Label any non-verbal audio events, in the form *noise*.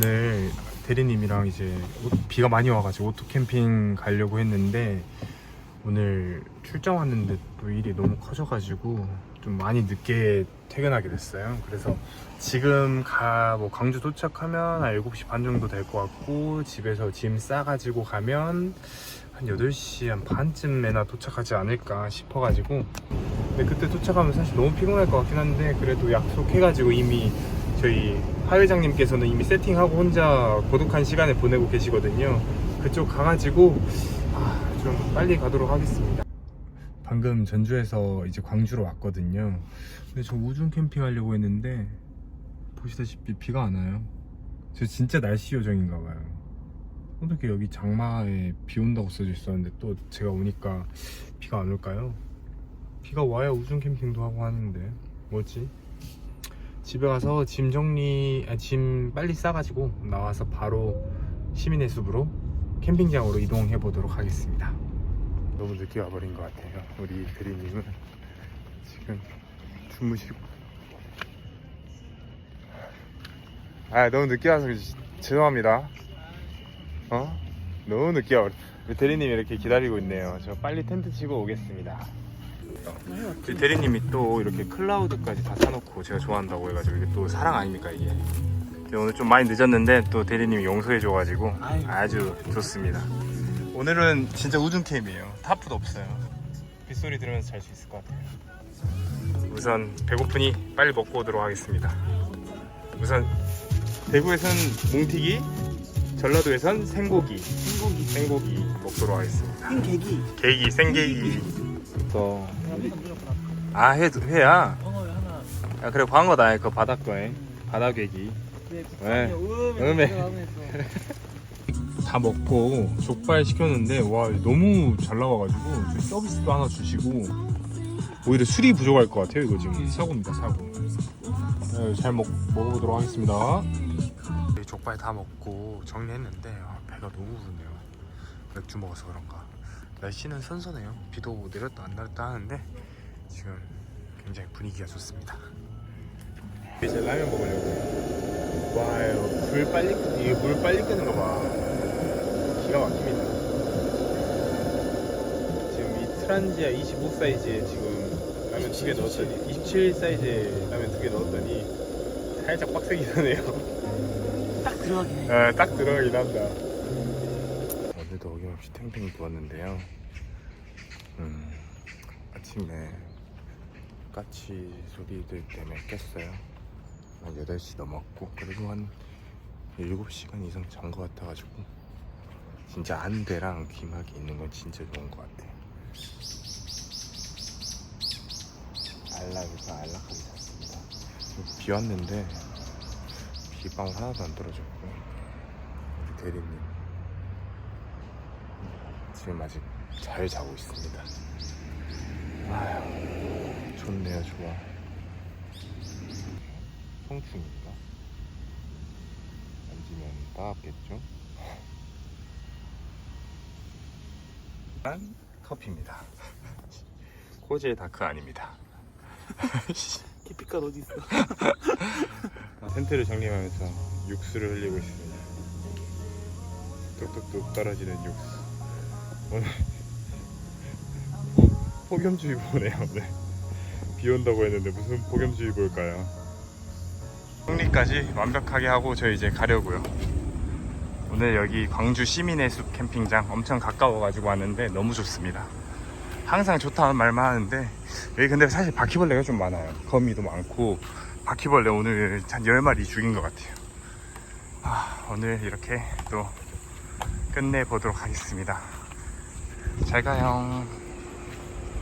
가족들이랑 이제 오- 비가 많이 와가지고 오토 캠핑 가려고 했는데 오늘 출장 왔는데 또 일이 너무 커져가지고 좀 많이 늦게 퇴근하게 됐어요. 그래서 지금 가, 뭐 광주 도착하면 한 7시 반 정도 될 것 같고 집에서 짐 싸가지고 가면 한 8시 한 반쯤에나 도착하지 않을까 싶어가지고 근데 그때 도착하면 사실 너무 피곤할 것 같긴 한데 그래도 약속해가지고 이미 저희 하 회장님께서는 이미 세팅하고 혼자 고독한 시간을 보내고 계시거든요. 그쪽 가가지고 아, 좀 빨리 가도록 하겠습니다. 방금 전주에서 이제 광주로 왔거든요. 근데 저 우중 캠핑 하려고 했는데 보시다시피 비가 안 와요. 저 진짜 날씨 요정인가 봐요. 어떻게 여기 장마에 비 온다고 써져 있었는데 또 제가 오니까 비가 안 올까요? 비가 와야 우중 캠핑도 하고 하는데 뭐지? 집에 가서 짐 정리, 아, 짐 빨리 싸가지고 나와서 바로 시민의 숲으로 캠핑장으로 이동해 보도록 하겠습니다. 너무 늦게 와버린 것 같아요. 우리 대리님은 지금 주무시고. 아 너무 늦게 와서 죄송합니다. 어? 너무 늦게 와. 우리 대리님이 이렇게 기다리고 있네요. 저 빨리 텐트 치고 오겠습니다. 우리 대리님이 또 이렇게 클라우드까지 다 사놓고 제가 좋아한다고 해가지고 이게 또 사랑 아닙니까 이게. 근데 오늘 좀 많이 늦었는데 또 대리님이 용서해줘가지고. 아주 좋습니다. 오늘은 진짜 우중 캠이에요. 타프도 없어요. 빗소리 들으면서 잘 수 있을 것 같아요. 우선 배고프니 빨리 먹고 오도록 하겠습니다. 우선 대구에선 뭉티기, 전라도에선 생고기, 생고기 생고기 먹도록 하겠습니다. 흰개기 계기, 생계기. 또 무조건 아, 회, 회야. 아, 그래, 광어다. 그 바닷거에. 바다괴기. 그래 왜? 음에. *laughs* 다 먹고 족발 시켰는데, 와, 너무 잘 나와가지고, 서비스도 하나 주시고, 오히려 술이 부족할 것 같아요, 이거 지금. 사고입니다, 사고. 네, 잘 먹, 먹어보도록 하겠습니다. 네, 족발 다 먹고 정리했는데, 아, 배가 너무 부르네요. 맥주 먹어서 그런가. 날씨는 선선해요. 비도 내렸다 안 내렸다 하는데, 지금 굉장히 분위기가 좋습니다. 이제 라면 먹으려고. 와, 이거 불 빨리 끄, 이게 물 빨리 끄는 거 봐. 기가 막힙니다. 지금 이 트란지아 25 사이즈에 지금 라면 두 개 넣었더니 27 사이즈에 라면 두 개 넣었더니 살짝 빡세긴 하네요. 딱 들어가긴 해 아, 딱 들어가긴 한다. 오늘도 어김없이 탱탱이 부었는데요. 음, 아침에 까치 소리들 때문에 깼어요. 한 8시 넘었고, 그래도 한 7시간 이상 잔 것 같아가지고, 진짜 안대랑 귀막이 있는 건 진짜 좋은 것 같아. 안락에서 안락하게 잤습니다. 비 왔는데, 비방울 하나도 안 떨어졌고, 우리 대리님 지금 아직 잘 자고 있습니다. 아휴, 좋네요, 좋아. 성충인가? 만지면 따갑겠죠? 난 커피입니다. *laughs* 코젤 다크 아닙니다. *laughs* 깊이깔 어디 있어 텐트를 정리하면서 육수를 흘리고 있습니다. 뚝뚝뚝 떨어지는 육수. 폭염주의보네요. 오늘 비 온다고 했는데 무슨 폭염주의보일까요? 정리까지 완벽하게 하고 저 이제 가려고요. 오늘 여기 광주 시민의 숲 캠핑장 엄청 가까워 가지고 왔는데 너무 좋습니다. 항상 좋다는 말만 하는데 여기 근데 사실 바퀴벌레가 좀 많아요. 거미도 많고 바퀴벌레 오늘 한 10마리 죽인 것 같아요. 아, 오늘 이렇게 또 끝내보도록 하겠습니다. 잘 가요.